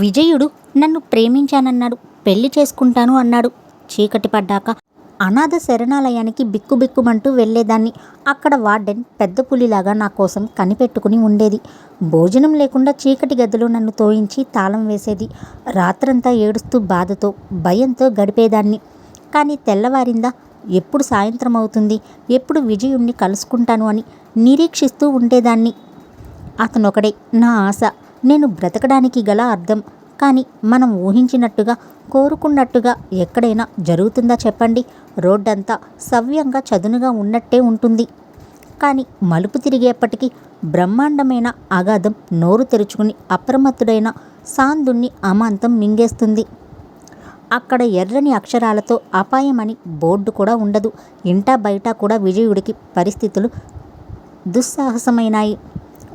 విజయుడు నన్ను ప్రేమించానన్నాడు పెళ్ళి చేసుకుంటాను అన్నాడు. చీకటి పడ్డాక అనాథ శరణాలయానికి బిక్కుబిక్కుమంటూ వెళ్ళేదాన్ని. అక్కడ వార్డెన్ పెద్ద పులిలాగా నా కోసం కనిపెట్టుకుని ఉండేది. భోజనం లేకుండా చీకటి గదిలో నన్ను తోయించి తాళం వేసేది. రాత్రంతా ఏడుస్తూ బాధతో భయంతో గడిపేదాన్ని. కానీ తెల్లవారిందా ఎప్పుడు సాయంత్రం అవుతుంది ఎప్పుడు విజయుణ్ణి కలుసుకుంటాను అని నిరీక్షిస్తూ ఉండేదాన్ని. అతనొకడే నా ఆశ. నేను బ్రతకడానికి గల అర్థం. కానీ మనం ఊహించినట్టుగా కోరుకున్నట్టుగా ఎక్కడైనా జరుగుతుందా చెప్పండి. రోడ్డంతా సవ్యంగా చదునుగా ఉన్నట్టే ఉంటుంది. కానీ మలుపు తిరిగేప్పటికీ బ్రహ్మాండమైన అగాధం నోరు తెరుచుకుని అప్రమత్తుడైన సాందుణ్ణి అమాంతం మింగేస్తుంది. అక్కడ ఎర్రని అక్షరాలతో అపాయమని బోర్డు కూడా ఉండదు. ఇంటా బయట కూడా విజయుడికి పరిస్థితులు దుస్సాహసమైనాయి.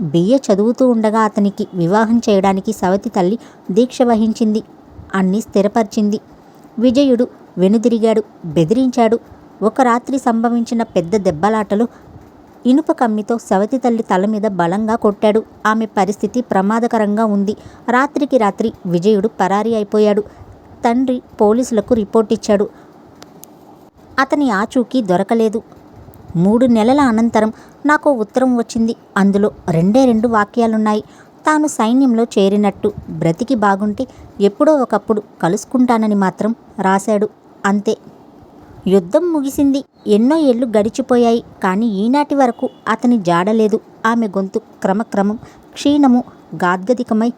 బిఏ చదువుతూ ఉండగా అతనికి వివాహం చేయడానికి సవతి తల్లి దీక్ష వహించింది. అన్ని స్థిరపరిచింది. విజయుడు వెనుదిరిగాడు బెదిరించాడు. ఒక రాత్రి సంభవించిన పెద్ద దెబ్బలాటలు ఇనుప కమ్మితో సవతి తల్లి తల మీద బలంగా కొట్టాడు. ఆమె పరిస్థితి ప్రమాదకరంగా ఉంది. రాత్రికి రాత్రి విజయుడు పరారీ అయిపోయాడు. తండ్రి పోలీసులకు రిపోర్ట్ ఇచ్చాడు. అతని ఆచూకీ దొరకలేదు. మూడు నెలల అనంతరం నాకు ఉత్తరం వచ్చింది. అందులో రెండే రెండు వాక్యాలున్నాయి. తాను సైన్యంలో చేరినట్టు బ్రతికి బాగుంటే ఎప్పుడో ఒకప్పుడు కలుసుకుంటానని మాత్రం రాశాడు. అంతే. యుద్ధం ముగిసింది. ఎన్నో ఏళ్ళు గడిచిపోయాయి. కానీ ఈనాటి వరకు అతని జాడలేదు ఆమె గొంతు క్రమక్రమం క్షీణము గాద్గదికమై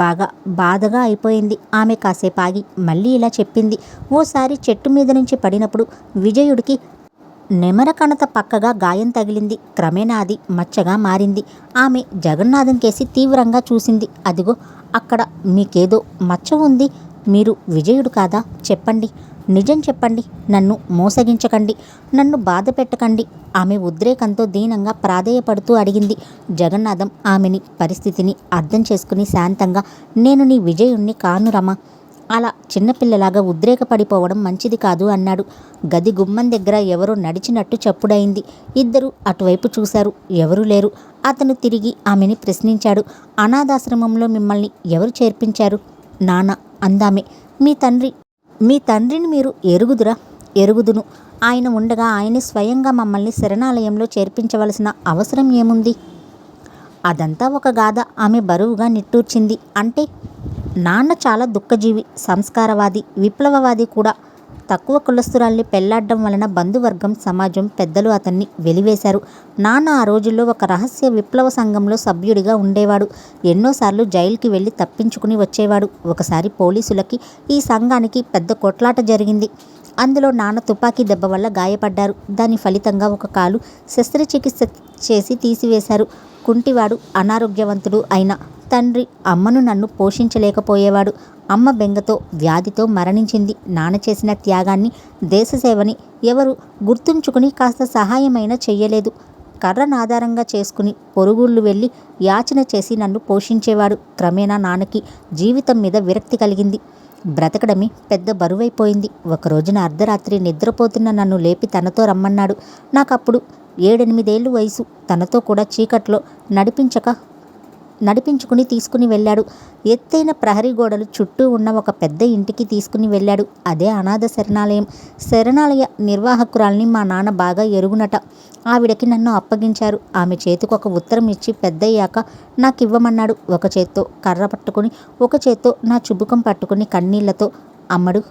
బాగా బాధగా అయిపోయింది. ఆమె కాసేపు ఆగి మళ్ళీ ఇలా చెప్పింది. ఓసారి చెట్టు మీద నుంచి పడినప్పుడు విజయుడికి నెమర కణత పక్కగా గాయం తగిలింది. క్రమేణా అది మచ్చగా మారింది. ఆమె జగన్నాథం కేసి తీవ్రంగా చూసింది. అదిగో అక్కడ మీకేదో మచ్చ ఉంది. మీరు విజయుడు కాదా? చెప్పండి. నిజం చెప్పండి. నన్ను మోసగించకండి. నన్ను బాధ పెట్టకండి. ఆమె ఉద్రేకంతో దీనంగా ప్రాధేయపడుతూ అడిగింది. జగన్నాథం ఆమెని పరిస్థితిని అర్థం చేసుకుని శాంతంగా నేను నీ విజయుణ్ణి కానురమా? అలా చిన్నపిల్లలాగా ఉద్రేకపడిపోవడం మంచిది కాదు అన్నాడు. గది గుమ్మం దగ్గర ఎవరో నడిచినట్టు చప్పుడైంది. ఇద్దరు అటువైపు చూశారు. ఎవరూ లేరు. అతను తిరిగి ఆమెని ప్రశ్నించాడు. అనాథాశ్రమంలో మిమ్మల్ని ఎవరు చేర్పించారు? నాన్న అందామె. మీ తండ్రి మీ తండ్రిని మీరు ఎరుగుదురా? ఎరుగుదును. ఆయన ఉండగా ఆయనే స్వయంగా మమ్మల్ని శరణాలయంలో చేర్పించవలసిన అవసరం ఏముంది? అదంతా ఒక గాథ. ఆమె బరువుగా నిట్టూర్చింది. అంటే నాన్న చాలా దుఃఖజీవి సంస్కారవాది విప్లవవాది కూడా. తక్కువ కులస్తురాల్ని పెళ్ళాడడం వలన బంధువర్గం సమాజం పెద్దలు అతన్ని వెలివేశారు. నాన్న ఆ రోజుల్లో ఒక రహస్య విప్లవ సంఘంలో సభ్యుడిగా ఉండేవాడు. ఎన్నోసార్లు జైలుకి వెళ్ళి తప్పించుకుని వచ్చేవాడు. ఒకసారి పోలీసులకి ఈ సంఘానికి పెద్ద కొట్లాట జరిగింది. అందులో నాన్న తుపాకీ దెబ్బ వల్ల గాయపడ్డారు. దాని ఫలితంగా ఒక కాలు శస్త్రచికిత్స చేసి తీసివేశారు. కుంటివాడు అనారోగ్యవంతుడు అయిన తండ్రి అమ్మను నన్ను పోషించలేకపోయేవాడు. అమ్మ బెంగతో వ్యాధితో మరణించింది. నాన్న చేసిన త్యాగాన్ని దేశసేవని ఎవరు గుర్తుంచుకుని కాస్త సహాయమైనా చెయ్యలేదు. కర్రను ఆధారంగా చేసుకుని పొరుగుళ్ళు వెళ్ళి యాచన చేసి నన్ను పోషించేవాడు. క్రమేణా నాన్నకి జీవితం మీద విరక్తి కలిగింది. బ్రతకడమే పెద్ద బరువైపోయింది. ఒకరోజున అర్ధరాత్రి నిద్రపోతున్న నన్ను లేపి తనతో రమ్మన్నాడు. నాకప్పుడు ఏడెనిమిదేళ్ళు వయసు. తనతో కూడా చీకట్లో నడిపించక నడిపించుకుని తీసుకుని వెళ్ళాడు. ఎత్తైన ప్రహరీ గోడలు చుట్టూ ఉన్న ఒక పెద్ద ఇంటికి తీసుకుని వెళ్ళాడు. అదే అనాథ శరణాలయం. శరణాలయ నిర్వాహకురాల్ని మా నాన్న బాగా ఎరుగునట. ఆవిడకి నన్ను అప్పగించారు. ఆమె చేతికి ఒక ఉత్తరం ఇచ్చి పెద్దయ్యాక నాకు ఇవ్వమన్నాడు ఒక చేత్తో కర్ర పట్టుకుని ఒక చేత్తో నా చుబుకం పట్టుకుని కన్నీళ్ళతో అమ్మడు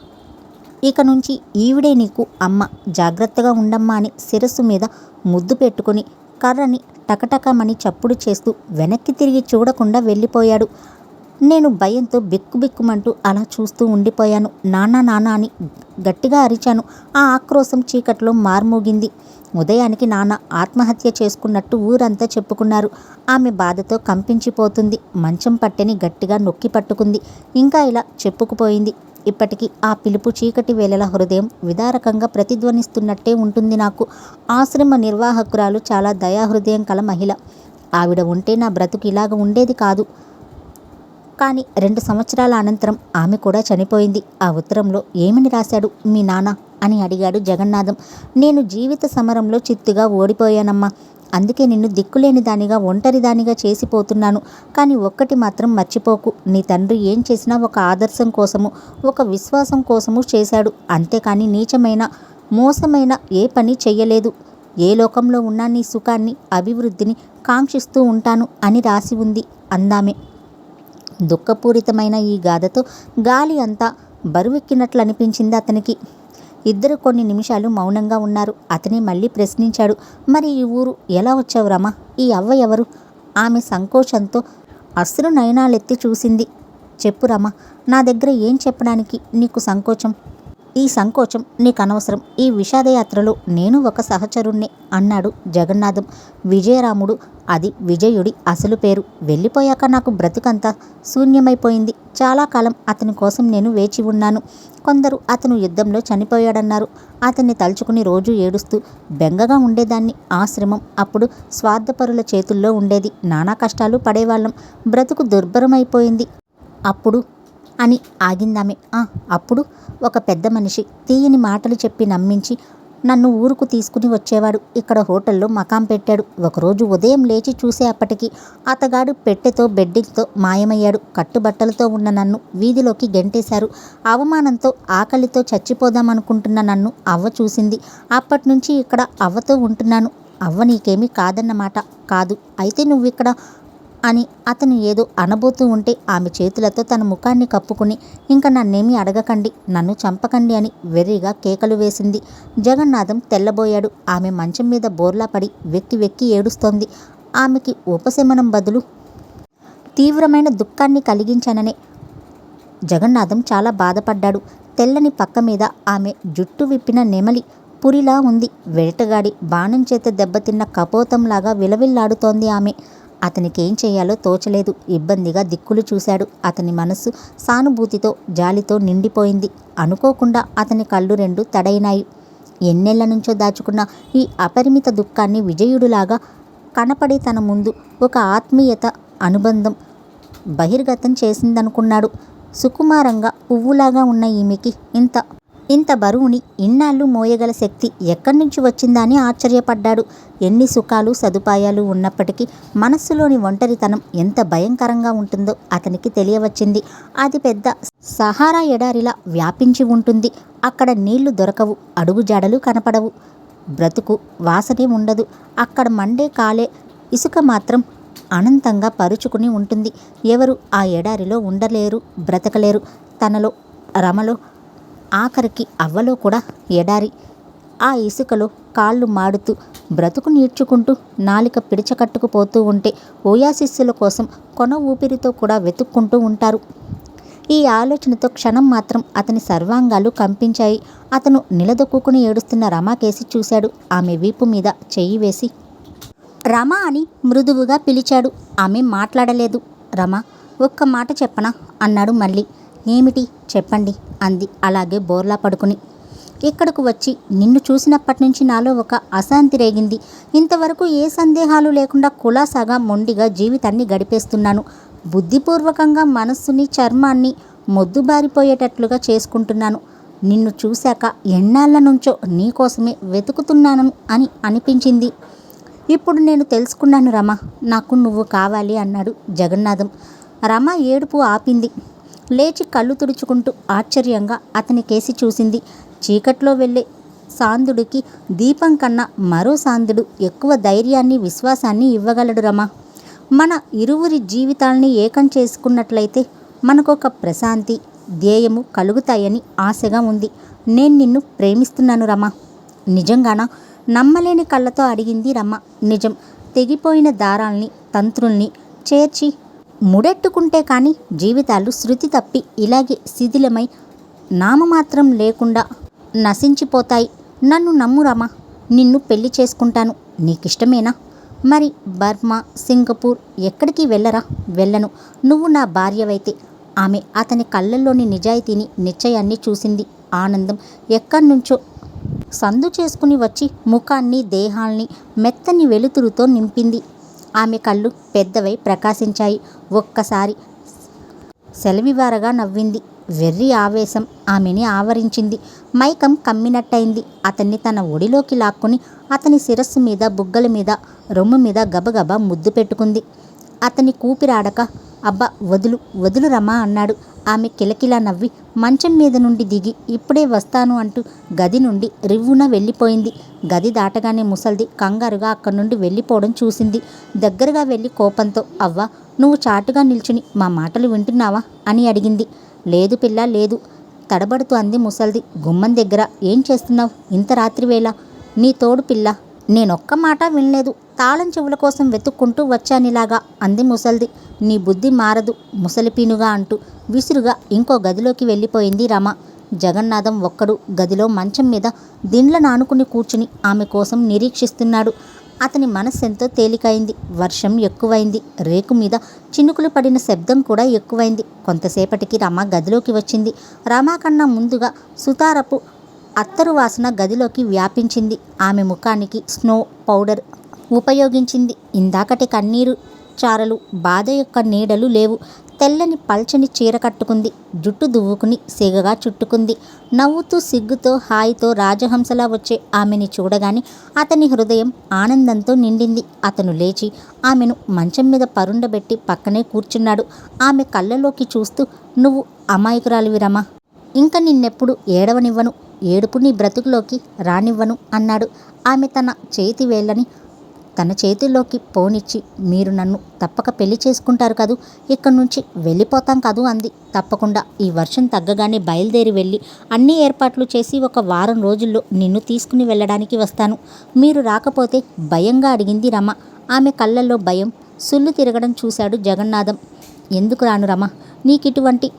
ఇక నుంచి ఈవిడే నీకు అమ్మ. జాగ్రత్తగా ఉండమ్మా అని శిరస్సు మీద ముద్దు పెట్టుకుని కర్రని టకటకమని చప్పుడు చేస్తూ వెనక్కి తిరిగి చూడకుండా వెళ్ళిపోయాడు. నేను భయంతో బిక్కుబిక్కుమంటూ అలా చూస్తూ ఉండిపోయాను. నాన్న నాన్న అని గట్టిగా అరిచాను. ఆ ఆక్రోశం చీకట్లో మార్మోగింది. ఉదయానికి నాన్న ఆత్మహత్య చేసుకున్నట్టు ఊరంతా చెప్పుకున్నారు. ఆమె బాధతో కంపించిపోతుంది. మంచం పట్టెని గట్టిగా నొక్కి పట్టుకుంది. ఇంకా ఇలా చెప్పుకుపోయింది. ఇప్పటికీ ఆ పిలుపు చీకటి వేళల హృదయం విదారకంగా ప్రతిధ్వనిస్తున్నట్టే ఉంటుంది నాకు. ఆశ్రమ నిర్వాహకురాలు చాలా దయాహృదయం కల మహిళ. ఆవిడ ఉంటే నా బ్రతుకు ఇలాగ ఉండేది కాదు. కానీ రెండు సంవత్సరాల అనంతరం ఆమె కూడా చనిపోయింది. ఆ ఉత్తరంలో ఏమని రాశాడు? మీ నాన్న అని అడిగాడు జగన్నాథం. నేను జీవిత సమరంలో చిత్తుగా ఓడిపోయానమ్మా. అందుకే నిన్ను దిక్కులేని దానిగా ఒంటరి దానిగా చేసిపోతున్నాను. కానీ ఒక్కటి మాత్రం మర్చిపోకు. నీ తండ్రి ఏం చేసినా ఒక ఆదర్శం కోసము ఒక విశ్వాసం కోసము చేశాడు. అంతేకాని నీచమైన మోసమైన ఏ పని చెయ్యలేదు. ఏ లోకంలో ఉన్నా నీ సుఖాన్ని అభివృద్ధిని కాంక్షిస్తూ ఉంటాను అని రాసి ఉంది అందామే. దుఃఖపూరితమైన ఈ గాథతో గాలి అంతా బరువెక్కినట్లు అనిపించింది అతనికి. ఇద్దరు కొన్ని నిమిషాలు మౌనంగా ఉన్నారు. అతనే మళ్ళీ ప్రశ్నించాడు. మరి ఈ ఊరు ఎలా వచ్చావు రమా? ఈ అవ్వ ఎవరు? ఆమె సంకోచంతో అస్త్రు నయనాలెత్తి చూసింది. చెప్పు రమా నా దగ్గర ఏం చెప్పడానికి నీకు సంకోచం? ఈ సంకోచం నీకు అనవసరం ఈ విషాదయాత్రలో నేను ఒక సహచరుణ్ణి అన్నాడు జగన్నాథం. విజయరాముడు అది విజయుడి అసలు పేరు. వెళ్ళిపోయాక నాకు బ్రతుకంతా శూన్యమైపోయింది. చాలా కాలం అతని కోసం నేను వేచి ఉన్నాను. కొందరు అతను యుద్ధంలో చనిపోయాడన్నారు. అతన్ని తలుచుకుని రోజు ఏడుస్తూ బెంగగా ఉండేదాన్ని. ఆశ్రమం అప్పుడు స్వార్థపరుల చేతుల్లో ఉండేది. నానా కష్టాలు పడేవాళ్ళం. బ్రతుకు దుర్భరమైపోయింది. అప్పుడు అని ఆగిందామె. ఆ అప్పుడు ఒక పెద్ద మనిషి తీయని మాటలు చెప్పి నమ్మించి నన్ను ఊరుకు తీసుకుని వచ్చేవాడు. ఇక్కడ హోటల్లో మకాం పెట్టాడు. ఒకరోజు ఉదయం లేచి చూసే అప్పటికి అతగాడు పెట్టెతో బెడ్డింగ్తో మాయమయ్యాడు. కట్టుబట్టలతో ఉన్న నన్ను వీధిలోకి గెంటేశారు. అవమానంతో ఆకలితో చచ్చిపోదామనుకుంటున్న నన్ను అవ్వ చూసింది. అప్పటి నుంచి ఇక్కడ అవ్వతో ఉంటున్నాను. అవ్వ నీకేమీ కాదన్నమాట. కాదు. అయితే నువ్వు ఇక్కడ అని అతను ఏదో అనబోతూ ఉంటే ఆమె చేతులతో తన ముఖాన్ని కప్పుకుని ఇంకా నన్నేమీ అడగకండి నన్ను చంపకండి అని వెర్రిగా కేకలు వేసింది. జగన్నాథం తెల్లబోయాడు. ఆమె మంచం మీద బోర్లా పడి వెక్కి వెక్కి ఏడుస్తోంది. ఆమెకి ఉపశమనం బదులు తీవ్రమైన దుఃఖాన్ని కలిగించాననే జగన్నాథం చాలా బాధపడ్డాడు. తెల్లని పక్క మీద ఆమె జుట్టు విప్పిన నెమలి పురిలా ఉంది. వెరటగాడి బాణం చేత దెబ్బతిన్న కపోతంలాగా విలవిల్లాడుతోంది ఆమె. అతనికేం చేయాలో తోచలేదు. ఇబ్బందిగా దిక్కులు చూశాడు. అతని మనస్సు సానుభూతితో జాలితో నిండిపోయింది. అనుకోకుండా అతని కళ్ళు రెండు తడైనాయి. ఎన్నెళ్ళ నుంచో దాచుకున్న ఈ అపరిమిత దుఃఖాన్ని విజయుడులాగా కనపడి తన ముందు ఒక ఆత్మీయత అనుబంధం బహిర్గతం చేసిందనుకున్నాడు. సుకుమారంగా పువ్వులాగా ఉన్న ఈమెకి ఇంత ఇంత బరువుని ఇన్నాళ్ళు మోయగల శక్తి ఎక్కడి నుంచి వచ్చిందా అని ఆశ్చర్యపడ్డాడు. ఎన్ని సుఖాలు సదుపాయాలు ఉన్నప్పటికీ మనస్సులోని ఒంటరితనం ఎంత భయంకరంగా ఉంటుందో అతనికి తెలియవచ్చింది. అది పెద్ద సహారా ఎడారిలా వ్యాపించి ఉంటుంది. అక్కడ నీళ్ళు దొరకవు అడుగుజాడలు కనపడవు. బ్రతుకు వాసనే ఉండదు. అక్కడ మండే కాలే ఇసుక మాత్రం అనంతంగా పరుచుకుని ఉంటుంది. ఎవరు ఆ ఎడారిలో ఉండలేరు బ్రతకలేరు. తనలో రమలో ఆఖరికి అవ్వలో కూడా ఎడారి. ఆ ఇసుకలో కాళ్ళు మాడుతూ బ్రతుకు నీడ్చుకుంటూ నాలిక పిడిచకట్టుకుపోతూ ఉంటే ఓయాసిస్సుల కోసం కొన ఊపిరితో కూడా వెతుక్కుంటూ ఉంటారు. ఈ ఆలోచనతో క్షణం మాత్రం అతని సర్వాంగాలు కంపించాయి. అతను నిలదొక్కుని ఏడుస్తున్న రమాకేసి చూశాడు. ఆమె వీపు మీద చెయ్యి వేసి రమా అని మృదువుగా పిలిచాడు. ఆమె మాట్లాడలేదు. రమ ఒక్క మాట చెప్పనా? అన్నాడు మళ్ళీ. ఏమిటి? చెప్పండి అంది. అలాగే బోర్లా పడుకుని. ఇక్కడకు వచ్చి నిన్ను చూసినప్పటి నుంచి నాలో ఒక అశాంతి రేగింది. ఇంతవరకు ఏ సందేహాలు లేకుండా కులాసాగా మొండిగా జీవితాన్ని గడిపేస్తున్నాను. బుద్ధిపూర్వకంగా మనస్సుని చర్మాన్ని మొద్దుబారిపోయేటట్లుగా చేసుకుంటున్నాను. నిన్ను చూశాక ఎన్నాళ్ళ నుంచో నీకోసమే వెతుకుతున్నాను అని అనిపించింది. ఇప్పుడు నేను తెలుసుకున్నాను రమ నాకు నువ్వు కావాలి అన్నాడు జగన్నాథం. రమ ఏడుపు ఆపింది. లేచి కళ్ళు తుడుచుకుంటూ ఆశ్చర్యంగా అతని కేసి చూసింది. చీకట్లో వెళ్ళే సాందుడికి దీపం కన్నా మరో సాందుడు ఎక్కువ ధైర్యాన్ని విశ్వాసాన్ని ఇవ్వగలడు రమా. మన ఇరువురి జీవితాల్ని ఏకం చేసుకున్నట్లయితే మనకొక ప్రశాంతి ధ్యేయము కలుగుతాయని ఆశగా ఉంది. నేను నిన్ను ప్రేమిస్తున్నాను రమ. నిజంగానా? నమ్మలేని కళ్ళతో అడిగింది రమ్మ నిజం. తెగిపోయిన దారాల్ని తంత్రుల్ని చేర్చి ముడెట్టుకుంటే కానీ జీవితాలు శృతి తప్పి ఇలాగే శిథిలమై నామమాత్రం లేకుండా నశించిపోతాయి. నన్ను నమ్మురామా నిన్ను పెళ్ళి చేసుకుంటాను. నీకిష్టమేనా? మరి బర్మా సింగపూర్ ఎక్కడికి వెళ్ళరా? వెళ్ళను. నువ్వు నా భార్యవైతే. ఆమె అతని కళ్ళల్లోని నిజాయితీని నిశ్చయాన్ని చూసింది. ఆనందం ఎక్కడి నుంచో సందు చేసుకుని వచ్చి ముఖాన్ని దేహాల్ని మెత్తని వెలుతురుతో నింపింది. ఆమె కళ్ళు పెద్దవై ప్రకాశించాయి. ఒక్కసారి సెలవివారగా నవ్వింది. వెర్రి ఆవేశం ఆమెని ఆవరించింది. మైకం కమ్మినట్టయింది. అతన్ని తన ఒడిలోకి లాక్కుని అతని శిరస్సు మీద బుగ్గల మీద రొమ్ము మీద గబగబా ముద్దు పెట్టుకుంది. అతని కూపిరాడక అబ్బా వదులు వదులు రమా అన్నాడు. ఆమె కిలకిలా నవ్వి మంచం మీద నుండి దిగి ఇప్పుడే వస్తాను అంటూ గది నుండి రివ్వున వెళ్ళిపోయింది. గది దాటగానే ముసల్ది కంగారుగా అక్కడి నుండి వెళ్ళిపోవడం చూసింది. దగ్గరగా వెళ్ళి కోపంతో అవ్వ నువ్వు చాటుగా నిల్చుని మా మాటలు వింటున్నావా? అని అడిగింది. లేదు పిల్ల లేదు. తడబడుతూ అంది ముసల్ది. గుమ్మం దగ్గర ఏం చేస్తున్నావు? ఇంత రాత్రి వేళ నీ తోడు పిల్ల నేనొక్క మాట వినలేదు. తాళం చెవుల కోసం వెతుక్కుంటూ వచ్చానిలాగా అంది ముసల్ది. నీ బుద్ధి మారదు ముసలిపీనుగా అంటూ విసురుగా ఇంకో గదిలోకి వెళ్ళిపోయింది రమ. జగన్నాథం ఒక్కడు గదిలో మంచం మీద దిండ్ల నానుకుని కూర్చుని ఆమె కోసం నిరీక్షిస్తున్నాడు. అతని మనస్సెంతో తేలికైంది. వర్షం ఎక్కువైంది. రేకు మీద చినుకులు పడిన శబ్దం కూడా ఎక్కువైంది. కొంతసేపటికి రమ గదిలోకి వచ్చింది. రమ కన్నా ముందుగా సుతారపు అత్తరు వాసన గదిలోకి వ్యాపించింది. ఆమె ముఖానికి స్నో పౌడర్ ఉపయోగించింది. ఇందాకటి కన్నీరు చారలు బాధ యొక్క నీడలు లేవు. తెల్లని పల్చని చీర కట్టుకుంది. జుట్టు దువ్వుకుని సిగగా చుట్టుకుంది. నవ్వుతూ సిగ్గుతో హాయితో రాజహంసలా వచ్చే ఆమెని చూడగానే అతని హృదయం ఆనందంతో నిండింది. అతను లేచి ఆమెను మంచం మీద పరుండబెట్టి పక్కనే కూర్చున్నాడు. ఆమె కళ్ళలోకి చూస్తూ నువ్వు అమాయకురాలివి రమా. ఇంక నిన్నెప్పుడు ఏడవనివ్వను. ఏడుపు నీ బ్రతుకులోకి రానివ్వను అన్నాడు. ఆమె తన చేతి వేళ్ళని తన చేతిలోకి పోనిచ్చి మీరు నన్ను తప్పక పెళ్ళి చేసుకుంటారు కదూ? ఇక్కడి నుంచి వెళ్ళిపోతాం కదూ? అంది. తప్పకుండా. ఈ వర్షం తగ్గగానే బయలుదేరి వెళ్ళి అన్ని ఏర్పాట్లు చేసి ఒక వారం రోజుల్లో నిన్ను తీసుకుని వెళ్ళడానికి వస్తాను. మీరు రాకపోతే భయంగా అడిగింది రమ. ఆమె కళ్ళల్లో భయం. సుళ్ళు తిరగడం చూశాడు జగన్నాథం. ఎందుకు రాను రమ? నీకిటువంటి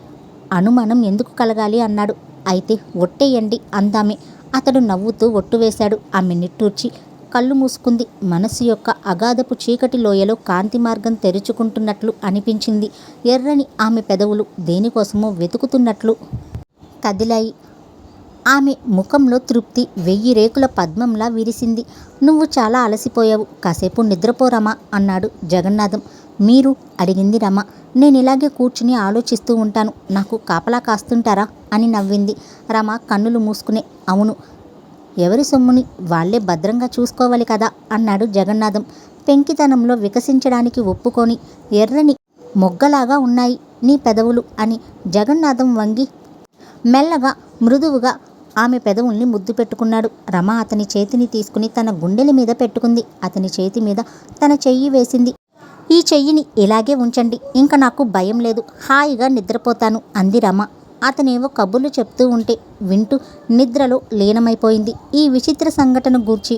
అనుమానం ఎందుకు కలగాలి? అన్నాడు. అయితే ఒట్టేయండి అందామె. అతడు నవ్వుతూ ఒట్టు వేశాడు. ఆమె నిట్టూర్చి కళ్ళు మూసుకుంది. మనసు యొక్క అగాధపు చీకటి లోయలో కాంతి మార్గం తెరుచుకుంటున్నట్లు అనిపించింది. ఎర్రని ఆమె పెదవులు దేనికోసమో వెతుకుతున్నట్లు కదిలాయి. ఆమె ముఖంలో తృప్తి. వెయ్యి రేకుల పద్మంలా విరిసింది. నువ్వు చాలా అలసిపోయావు. కాసేపు నిద్రపోరమా? అన్నాడు జగన్నాథం. మీరు? అడిగింది రమ. నేను ఇలాగే కూర్చుని ఆలోచిస్తూ ఉంటాను. నాకు కాపలా కాస్తుంటారా? అని నవ్వింది. రమ కన్నులు మూసుకునే అవును ఎవరి సొమ్ముని వాళ్ళే భద్రంగా చూసుకోవాలి కదా? అన్నాడు జగన్నాథం. పెంకితనంలో వికసించడానికి ఒప్పుకొని ఎర్రని మొగ్గలాగా ఉన్నాయి నీ పెదవులు అని జగన్నాథం వంగి మెల్లగా మృదువుగా ఆమె పెదవుల్ని ముద్దు పెట్టుకున్నాడు. రమ అతని చేతిని తీసుకుని తన గుండెల మీద పెట్టుకుంది. అతని చేతి మీద తన చెయ్యి వేసింది. ఈ చెయ్యిని ఇలాగే ఉంచండి. ఇంకా నాకు భయం లేదు. హాయిగా నిద్రపోతాను అంది రమ. అతనేవో కబుర్లు చెప్తూ ఉంటే వింటూ నిద్రలో లీనమైపోయింది. ఈ విచిత్ర సంఘటన గూర్చి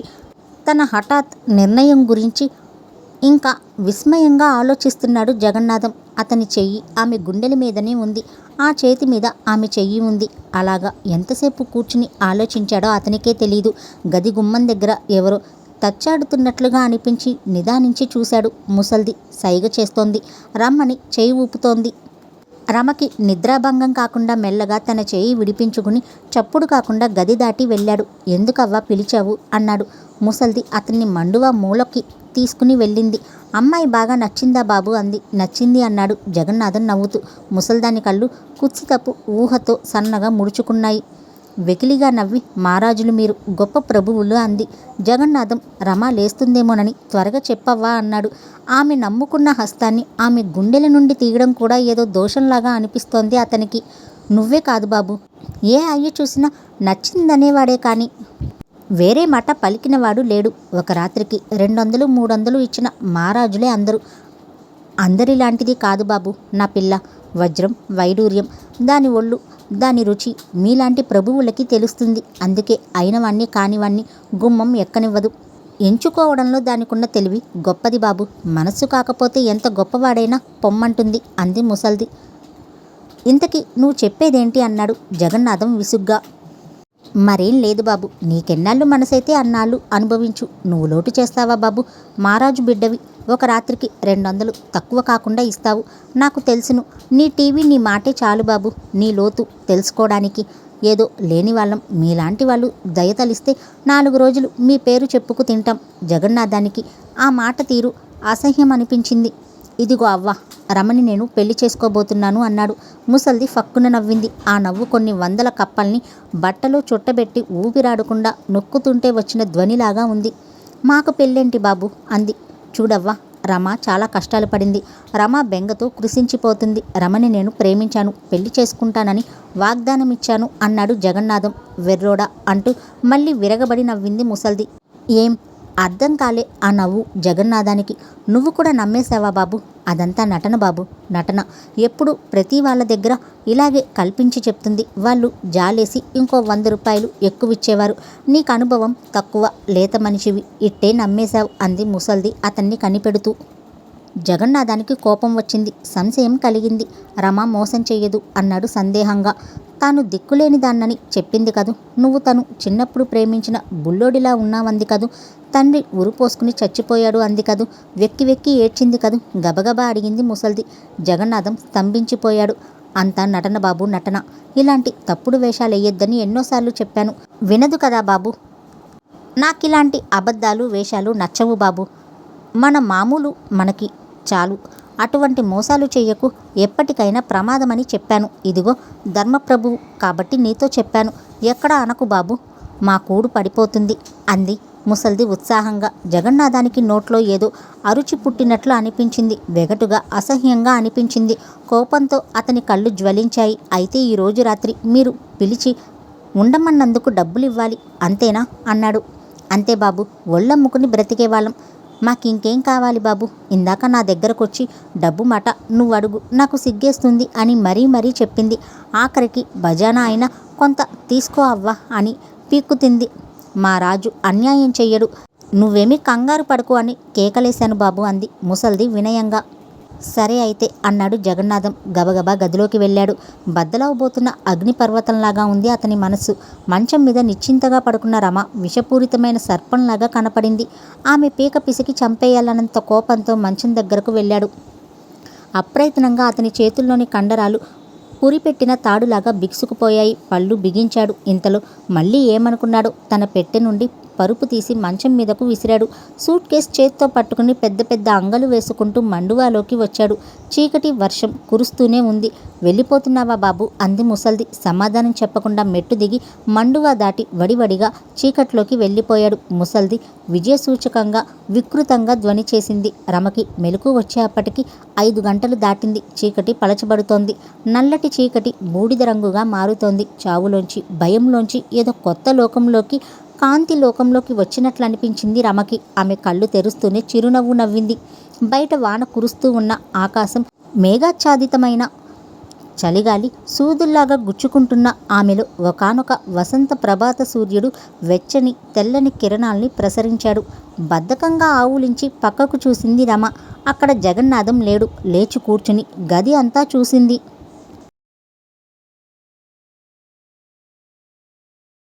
తన హఠాత్ నిర్ణయం గురించి ఇంకా విస్మయంగా ఆలోచిస్తున్నాడు జగన్నాథం. అతని చెయ్యి ఆమె గుండెల మీదనే ఉంది. ఆ చేతి మీద ఆమె చెయ్యి ఉంది. అలాగా ఎంతసేపు కూర్చుని ఆలోచించాడో అతనికే తెలియదు గది గుమ్మం దగ్గర ఎవరో తచ్చాడుతున్నట్లుగా అనిపించి నిదానించి చూశాడు ముసల్ది. సైగ చేస్తోంది. రమ్మని చేయి ఊపుతోంది. రమకి నిద్రాభంగం కాకుండా మెల్లగా తన చేయి విడిపించుకుని చప్పుడు కాకుండా గది దాటి వెళ్ళాడు. ఎందుకవ్వా పిలిచావు? అన్నాడు. ముసల్ది అతన్ని మండువా మూలకి తీసుకుని వెళ్ళింది. అమ్మాయి బాగా నచ్చిందా బాబు? అంది. నచ్చింది అన్నాడు జగన్నాథన్ నవ్వుతూ. ముసల్దాని కళ్ళు కుత్సితపు ఊహతో సన్నగా ముడుచుకున్నాయి. వెకిలిగా నవ్వి మహారాజులు మీరు గొప్ప ప్రభువులు అంది. జగన్నాథం రమ లేస్తుందేమోనని త్వరగా చెప్పవ్వా అన్నాడు. ఆమె నమ్ముకున్న హస్తాన్ని ఆమె గుండెల నుండి తీయడం కూడా ఏదో దోషంలాగా అనిపిస్తోంది అతనికి. నువ్వే కాదు బాబు ఏ అయ్య చూసినా నచ్చిందనేవాడే కానీ వేరే మాట పలికినవాడు లేడు. ఒక రాత్రికి రెండు వందలు మూడు వందలు ఇచ్చిన మహారాజులే అందరూ. అందరిలాంటిది కాదు బాబు నా పిల్ల. వజ్రం వైడూర్యం దాని ఒళ్ళు దాని రుచి మీలాంటి ప్రభువులకి తెలుస్తుంది. అందుకే అయినవన్నీ కానివాణ్ణి గుమ్మం ఎక్కనివ్వదు. ఎంచుకోవడంలో దానికున్న తెలివి గొప్పది బాబు. మనస్సు కాకపోతే ఎంత గొప్పవాడైనా పొమ్మంటుంది. అంది ముసల్ది. ఇంతకీ నువ్వు చెప్పేదేంటి అన్నాడు జగన్నాథం విసుగ్గా. మరేం లేదు బాబు. నీకెన్నాళ్ళు మనసైతే అన్నాళ్ళు అనుభవించు. నువ్వు లోటు చేస్తావా బాబు? మహారాజు బిడ్డవి. ఒక రాత్రికి రెండు వందలు తక్కువ కాకుండా ఇస్తావు. నాకు తెలుసును. నీ టీవీ నీ మాటే చాలు బాబు. నీ లోతు తెలుసుకోవడానికి ఏదో లేని వాళ్ళం. మీలాంటి వాళ్ళు దయతలిస్తే నాలుగు రోజులు మీ పేరు చెప్పుకు తింటాం. జగన్నాథానికి ఆ మాట తీరు అసహ్యం అనిపించింది. ఇదిగో అవ్వ రమణి నేను పెళ్ళి చేసుకోబోతున్నాను అన్నాడు. ముసల్ది ఫక్కున నవ్వింది. ఆ నవ్వు కొన్ని వందల కప్పల్ని బట్టలో చుట్టబెట్టి ఊపిరాడకుండా నొక్కుతుంటే వచ్చిన ధ్వనిలాగా ఉంది. మాకు పెళ్ళేంటి బాబు? అంది. చూడవ్వా రమ చాలా కష్టాలు పడింది. రమ బెంగతో కృషించిపోతుంది రమని నేను ప్రేమించాను పెళ్ళి చేసుకుంటానని వాగ్దానం ఇచ్చాను అన్నాడు జగన్నాథం. వెర్రోడా అంటూ మళ్ళీ విరగబడి నవ్వింది ముసల్ది. ఏం అర్థం కాలే ఆ నవ్వు జగన్నాథానికి. నువ్వు కూడా నమ్మేశావా బాబు? అదంతా నటన బాబు నటన. ఎప్పుడు ప్రతి వాళ్ళ దగ్గర ఇలాగే కల్పించి చెప్తుంది. వాళ్ళు జాలేసి ఇంకో వంద రూపాయలు ఎక్కువ ఇచ్చేవారు నీకు అనుభవం తక్కువ లేత మనిషివి. ఇట్టే నమ్మేశావు అంది ముసల్ది అతన్ని కనిపెడుతూ. జగన్నాథానికి కోపం వచ్చింది సంశయం కలిగింది. రమ మోసం చేయదు అన్నాడు సందేహంగా. తాను దిక్కులేని దాన్నని చెప్పింది కదూ? నువ్వు తను చిన్నప్పుడు ప్రేమించిన బుల్లోడిలా ఉన్నావంది కదూ? తండ్రి ఉరుపోసుకుని చచ్చిపోయాడు అంది కదూ? వెక్కి వెక్కి ఏడ్చింది కదూ? గబగబా అడిగింది ముసల్ది. జగన్నాథం స్తంభించిపోయాడు. అంతా నటన బాబు నటన. ఇలాంటి తప్పుడు వేషాలు వేయొద్దని ఎన్నోసార్లు చెప్పాను. వినదు కదా బాబు? నాకిలాంటి అబద్ధాలు వేషాలు నచ్చవు బాబు. మన మామూలు మనకి చాలు. అటువంటి మోసాలు చేయకు. ఎప్పటికైనా ప్రమాదమని చెప్పాను. ఇదిగో ధర్మప్రభువు కాబట్టి నీతో చెప్పాను. ఎక్కడ అనకు బాబు మా కూడు పడిపోతుంది అంది ముసల్ది ఉత్సాహంగా. జగన్నాథానికి నోట్లో ఏదో అరుచి పుట్టినట్లు అనిపించింది. వెగటుగా అసహ్యంగా అనిపించింది. కోపంతో అతని కళ్ళు జ్వలించాయి. అయితే ఈ రోజు రాత్రి మీరు పిలిచి ఉండమన్నందుకు డబ్బులు ఇవ్వాలి అంతేనా? అన్నాడు. అంతే బాబు ఒళ్ళమ్ముకుని బ్రతికేవాళ్ళం. మాకింకేం కావాలి బాబు? ఇందాక నా దగ్గరకొచ్చి డబ్బు మాట నువ్వు అడుగు నాకు సిగ్గేస్తుంది అని మరీ మరీ చెప్పింది. ఆఖరికి భజానా అయినా కొంత తీసుకో అవ్వా అని పీక్కుతింది. మా రాజు అన్యాయం చెయ్యడు. నువ్వేమీ కంగారు పడుకో అని కేకలేశాను బాబు అంది ముసల్ది వినయంగా. సరే అయితే అన్నాడు జగన్నాథం. గబగబా గదిలోకి వెళ్ళాడు. బద్దలవబోతున్న అగ్నిపర్వతంలాగా ఉంది అతని మనస్సు మంచం మీద నిశ్చింతగా పడుకున్న రమ విషపూరితమైన సర్పంలాగా కనపడింది. ఆమె పీక పిసికి చంపేయాలన్నంత కోపంతో మంచం దగ్గరకు వెళ్ళాడు. అప్రయత్నంగా అతని చేతుల్లోని కండరాలు పురిపెట్టిన తాడులాగా బిగుసుకుపోయాయి. పళ్ళు బిగించాడు. ఇంతలో మళ్ళీ ఏమనుకున్నాడో తన పెట్టె నుండి పరుపు తీసి మంచం మీదకు విసిరాడు. సూట్ కేస్ చేత్తో పట్టుకుని పెద్ద పెద్ద అంగలు వేసుకుంటూ మండువాలోకి వచ్చాడు. చీకటి వర్షం కురుస్తూనే ఉంది. వెళ్ళిపోతున్నావా బాబు? అంది ముసల్ది. సమాధానం చెప్పకుండా మెట్టు దిగి మండువా దాటి వడివడిగా చీకట్లోకి వెళ్ళిపోయాడు ముసల్ది. విజయసూచకంగా వికృతంగా ధ్వని చేసింది. రమకి మెలకు వచ్చేప్పటికి ఐదు గంటలు దాటింది. చీకటి పలచబడుతోంది. నల్లటి చీకటి బూడిద రంగుగా మారుతోంది. చావులోంచి భయంలోంచి ఏదో కొత్త లోకంలోకి కాంతి లోకంలోకి వచ్చినట్లు అనిపించింది రమకి. ఆమె కళ్ళు తెరుస్తూనే చిరునవ్వు నవ్వింది. బయట వాన కురుస్తూ ఉన్న ఆకాశం మేఘాచ్ఛాదితమైన చలిగాలి సూదుల్లాగా గుచ్చుకుంటున్న ఆమెలో ఒకనొక వసంత ప్రభాత సూర్యుడు వెచ్చని తెల్లని కిరణాల్ని ప్రసరించాడు. బద్ధకంగా ఆవులించి పక్కకు చూసింది రమ. అక్కడ జగన్నాథం లేడు. లేచి కూర్చుని గది అంతా చూసింది.